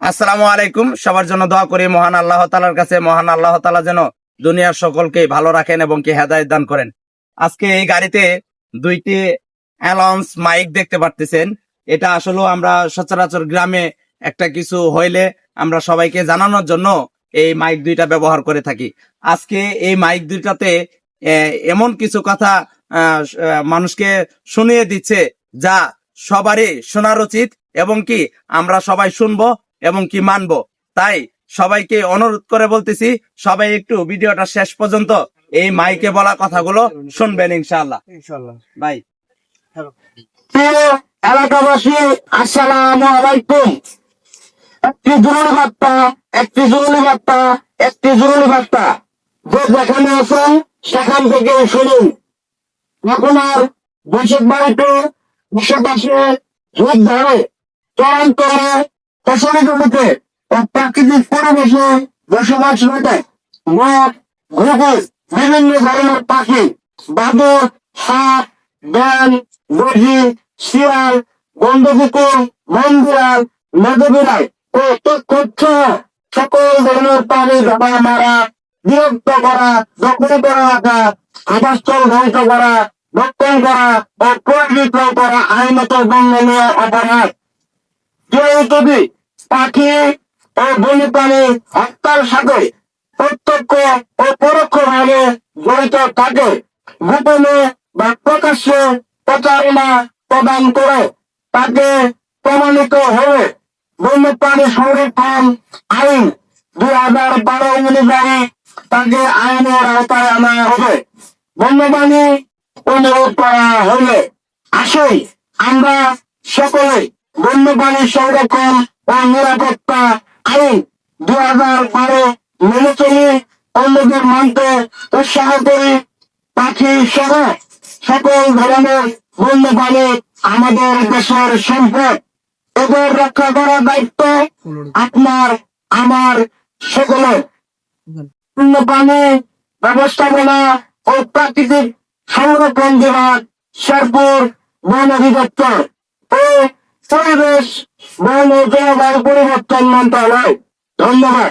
আসসালামু আলাইকুম। সবার জন্য দোয়া করি, মহান আল্লাহ তালার কাছে। মহান আল্লাহ তালা যেন দুনিয়ার সকলকে ভালো রাখেন এবং কি হেদায়ত দান করেন। আজকে এই গাড়িতে দুইটি অ্যালাউন্স মাইক দেখতে পারতেছেন। এটা আসলে আমরা সচরাচর গ্রামে একটা কিছু হইলে আমরা সবাইকে জানানোর জন্য এই মাইক দুইটা ব্যবহার করে থাকি। আজকে এই মাইক দুইটাতে এমন কিছু কথা মানুষকে শুনিয়ে দিচ্ছে যা সবারই শোনার উচিত এবং কি আমরা সবাই শুনব এবং কি মানবো? তাই সবাইকে অনুরোধ করে বলতেছি সবাই একটু ভিডিওটা শেষ পর্যন্ত এই মাইকে বলা কথাগুলো শুনবেন ইনশাআল্লাহ। ইনশাল্লাহ ভাই। এলাকাবাসী আসসালামু আলাইকুম। একটি জরুরি বার্তা একটি জরুরি বার্তা একটি জরুরি বার্তা। যে যেখানে আছেন সেখান থেকে শুনুন। আপনার বৈশাখ বাড়িতে ঝোঁক ধরে চরণ করে ফসলি জমিতে ও প্রাকৃতিক পরিবেশে বসবাসরত মদ ঘুঘুস বিভিন্ন ধরনের পাখি, বাদর, সাপ ব্যান বহি শিয়াল, গন্ধকুকুর, মন্দিরাল, মেদবিড়াল ও তথ্য সকল ধরনের প্রাণী ধরা মারা, বিরক্ত করা, দখল করে রাখা আবাসস্থল ধ্বংস করা দখল করা ও প্রয়োজিত করা আইনত দণ্ডনীয় অপরাধ। যদি পাখি ও বন্যপ্রাণী হত্যার সাথে প্রত্যক্ষ ও পরোক্ষভাবে জড়িত থাকে, গোপনে বা প্রকাশ্যে প্রচারণা প্রদান করে, তাকে প্রমাণিত হবে বন্যপ্রাণী সংরক্ষণ আইন দুই হাজার বারো অনুযায়ী তাকে আইনের আওতায় আনা হবে। বন্যপ্রাণী অনুরোধ করা হলে আসুন আমরা সকলে বন্যপ্রাণী সংরক্ষণ ও নিরাপত্তা আইন দুই হাজার বারো মেনে চলি, অন্যদের মানতে উৎসাহ করি, পাখি সহ সকল ধরনের বন্যপ্রাণী আমাদের দেশের সম্পদ। এদের রক্ষা করার দায়িত্ব আপনার, আমার সকলের। বন্যপ্রাণী ব্যবস্থাপনা ও প্রাকৃতিক সংরক্ষণ বিভাগ, শেরপুর বন অধিদপ্তর। ও পরিবেশ বন ও জলবায়ু পরিবর্তন মন্ত্রণালয় ধন্যবাদ।